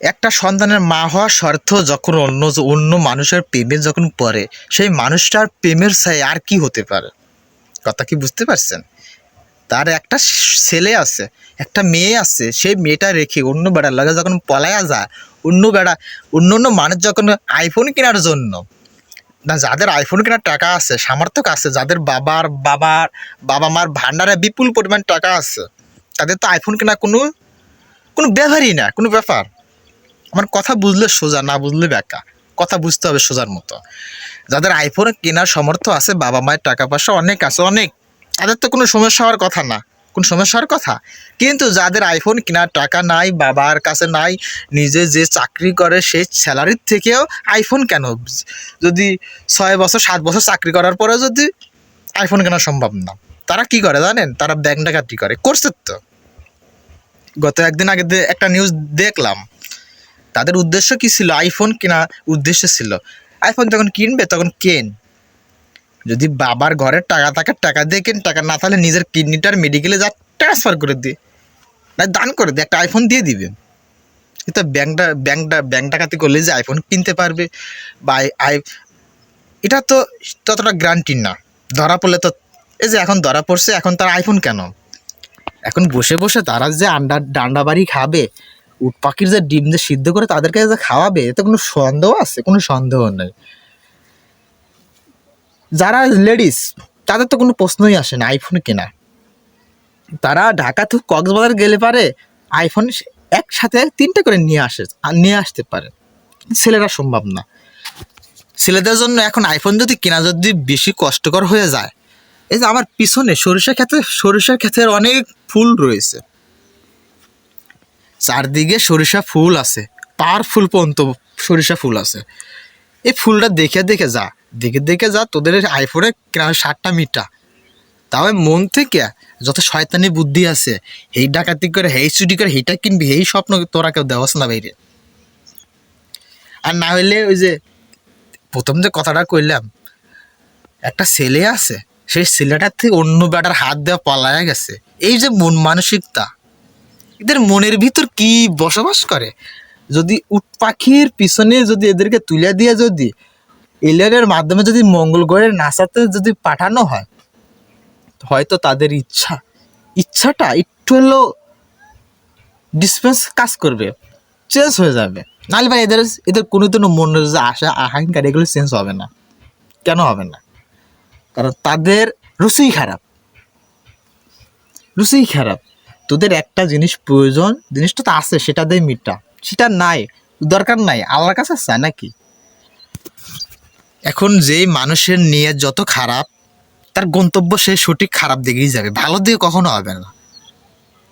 একটা সন্তানের মা হওয়া স্বার্থ যখন অন্য অন্য মানুষের প্রেমে যখন পড়ে, সেই মানুষটার প্রেমের চাই আর কি হতে পারে? কথা কি বুঝতে পারছেন? তার একটা ছেলে আছে, একটা মেয়ে আছে, সেই মেয়েটা রেখে অন্য বেড়ার লাগে যখন পলায়া যায়, অন্য বেড়া, অন্য অন্য মানুষ যখন আইফোন কেনার জন্য, না যাদের আইফোন কেনার টাকা আছে সামর্থক আছে, যাদের বাবার বাবার, বাবা মার ভান্ডারে বিপুল পরিমাণ টাকা আছে, তাদের তো আইফোন কেনা কোনো কোনো ব্যাপারই না, কোনো ব্যাপার। আমার কথা বুঝলে সোজা, না বুঝলে ব্যাকা কথা বুঝতে হবে সোজার মতো। যাদের আইফোন কেনার সামর্থ্য আছে, বাবা মায়ের টাকা পয়সা অনেক আছে, অনেক। তাদের তো কোনো সমস্যা হওয়ার কথা না। কোনো সমস্যা হওয়ার কথা? কিন্তু যাদের আইফোন কেনার টাকা নাই, বাবার কাছে নাই, নিজে যে চাকরি করে সেই স্যালারির থেকেও আইফোন কেন? যদি ছয় বছর, সাত বছর চাকরি করার পরেও যদি আইফোন কেনা সম্ভব না। তারা কি করে জানেন? তারা ব্যাংক ডাকাতি করে। করছে তো। গত একদিন আগে একটা নিউজ দেখলাম। তাদের উদ্দেশ্য কি ছিল? আইফোন কেনা উদ্দেশ্য ছিল। আইফোন যখন কিনবে, তখন কেন? যদি বাবার ঘরের টাকা থাকে, টাকা দিয়ে কেন? টাকা না থাকলে নিজের কিডনিটার মেডিকেলে যা ট্রান্সফার করে দিয়ে, না, দান করে দিয়ে একটা আইফোন দিয়ে দিবে। কিন্তু ব্যাংকটা ব্যাংকটা ব্যাংক ডাকাতি করলে যে আইফোন কিনতে পারবে বা আই- আই এটা তো ততটা গ্যারান্টি না। ধরা পড়লে তো, এই যে এখন ধরা পড়ছে, এখন তার আইফোন কেন? এখন বসে বসে তারা যে আন্ডা, ডান্ডা বাড়ি খাবে উট পাখির যে ডিম যে সিদ্ধ করে তাদেরকে যে খাওয়াবে, এতে কোনো সন্দেহ আছে? কোনো সন্দেহ নেই। যারা লেডিস তাদের তো কোনো প্রশ্নই আসে না আইফোন কেনা তারা ঢাকা থেকে কক্সবাজার গেলে পারে আইফোন একসাথে তিনটে করে নিয়ে আসে, নিয়ে আসতে পারে। ছেলেরা সম্ভব না। ছেলেদের জন্য এখন আইফোন যদি কেনা যদি বেশি কষ্টকর হয়ে যায়, এই যে আমার পিছনে সরিষা ক্ষেতে, সরিষার ক্ষেতের অনেক ফুল রয়েছে। চারদিকে সরিষা ফুল আছে। পাওয়ারফুল পর্যন্ত সরিষা ফুল আছে। এই ফুলটা দেখে দেখে যা। দেখে দেখে যা, তোদের আইফোনে ষাটটা মিটা তাও মন থেকে যত শয়তানি বুদ্ধি আছে, হেই ডাকাতি করে, হেই চুরি করে, হেইটা কিনবি, হেই স্বপ্ন তোরা কেউ দেওয়াস না বাইরে। আর না হইলে ওই যে প্রথম যে কথাটা কইলাম, একটা ছেলে আছে, সেই ছেলেটার থেকে অন্য বেটার হাত দেওয়া পালায়া গেছে। এই যে মন মানসিকতা এদের মনের ভিতর কি বসবাস করে? যদি উট পাখির পিছনে যদি এদেরকে তুলে দিয়ে যদি এলিয়ানের মাধ্যমে যদি মঙ্গল গ্রহের নাসাতে যদি পাঠানো হয়, হয়তো তাদের ইচ্ছা, ইচ্ছাটা একটু হলেও ডিসপেন্স কাজ করবে চেঞ্জ হয়ে যাবে। নাহলে ভাই এদের এদের কোনো দিনও মনের যে আশা, আকাঙ্ক্ষা, এগুলো চেঞ্জ হবে না। কেন হবে না? কারণ তাদের রুচিই খারাপ। রুচিই খারাপ। তোদের একটা জিনিস প্রয়োজন, জিনিসটা তো আছে, সেটা দিয়ে মিটা সেটা নাই, দরকার নাই, আল্লাহর কাছে চায় নাকি? এখন যেই মানুষের নিয়ে যত খারাপ, তার গন্তব্য সে সঠিক খারাপ দিকেই যাবে, ভালো দিকে কখনো হবে না।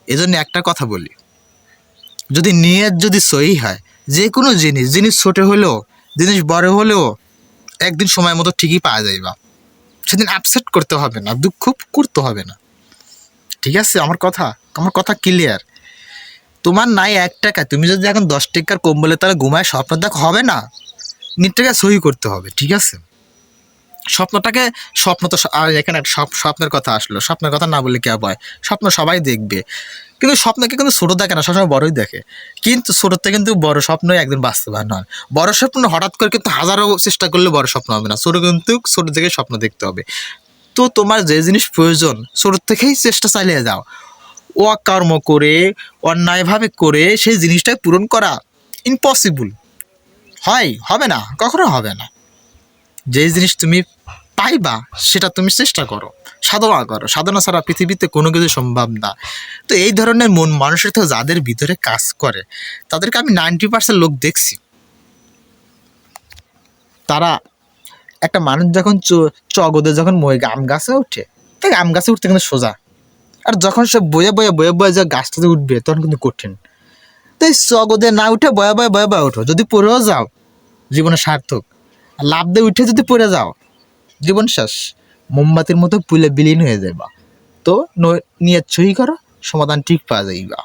এজন্য একটা কথা বলি, যদি নিয়ত যদি সহি হয়, যে কোনো জিনিস জিনিস ছোটো হলেও, জিনিস বড় হলেও, একদিন সময় মতো ঠিকই পাওয়া যাইবা। সেদিন আপসেট করতে হবে না, দুঃখ করতে হবে না। ঠিক আছে? আমার কথা আমার কথা ক্লিয়ার তোমার নাই এক টাকা, তুমি যদি এখন দশ টাকার কম্বলে তাহলে ঘুমায় স্বপ্ন দেখো, হবে না। নিটটাকে সহি করতে হবে, ঠিক আছে? স্বপ্নটাকে, স্বপ্ন তো আর এখানে একটা স্বপ- স্বপ্নের কথা আসলো। স্বপ্নের কথা না বলে কে হয় স্বপ্ন সবাই দেখবে। কিন্তু স্বপ্নকে কিন্তু ছোটো দেখে না, সবসময় বড়ই দেখে। কিন্তু ছোটোতে কিন্তু বড় স্বপ্নই একদিন বাস্তবায়ন হয় বড় স্বপ্ন হঠাৎ করে কিন্তু হাজারো চেষ্টা করলে বড় স্বপ্ন হবে না। ছোটো কিন্তু ছোটো থেকে স্বপ্ন দেখতে হবে। তো তোমার যে জিনিস প্রয়োজন ছোটোর থেকেই চেষ্টা চালিয়ে যাও। অকর্ম করে, অন্যায়ভাবে করে সেই জিনিসটাই পূরণ করা ইম্পসিবল হয়, হবে না, কখনো হবে না। যে জিনিস তুমি পাইবা, সেটা তুমি চেষ্টা করো, সাধনা করো। সাধনা ছাড়া পৃথিবীতে কোনো কিছু সম্ভব না। তো এই ধরনের মন মানুষের তো যাদের ভিতরে কাজ করে, তাদেরকে আমি নাইনটি পার্সেন্ট লোক দেখছি। তারা একটা মানুষ যখন চগদে যখন আম গাছে ওঠে তাই আম গাছে উঠতে কিন্তু সোজা। আর যখন সে বয়ে বয়ে বয়ে বয়ে যে গাছটাতে উঠবে, তখন কিন্তু কঠিন। তাই চগদে না উঠে বয়ে বয়ে বয়ে বয়ে ওঠো। যদি পড়েও যাও, জীবনে সার্থক। লাভ দিয়ে উঠে যদি পড়ে যাও, জীবন শেষ। মোমবাতির মতো পুলে বিলীন হয়ে যাবা তো নিয়ে সহি করো, সমাধান ঠিক পাওয়া যাইবা।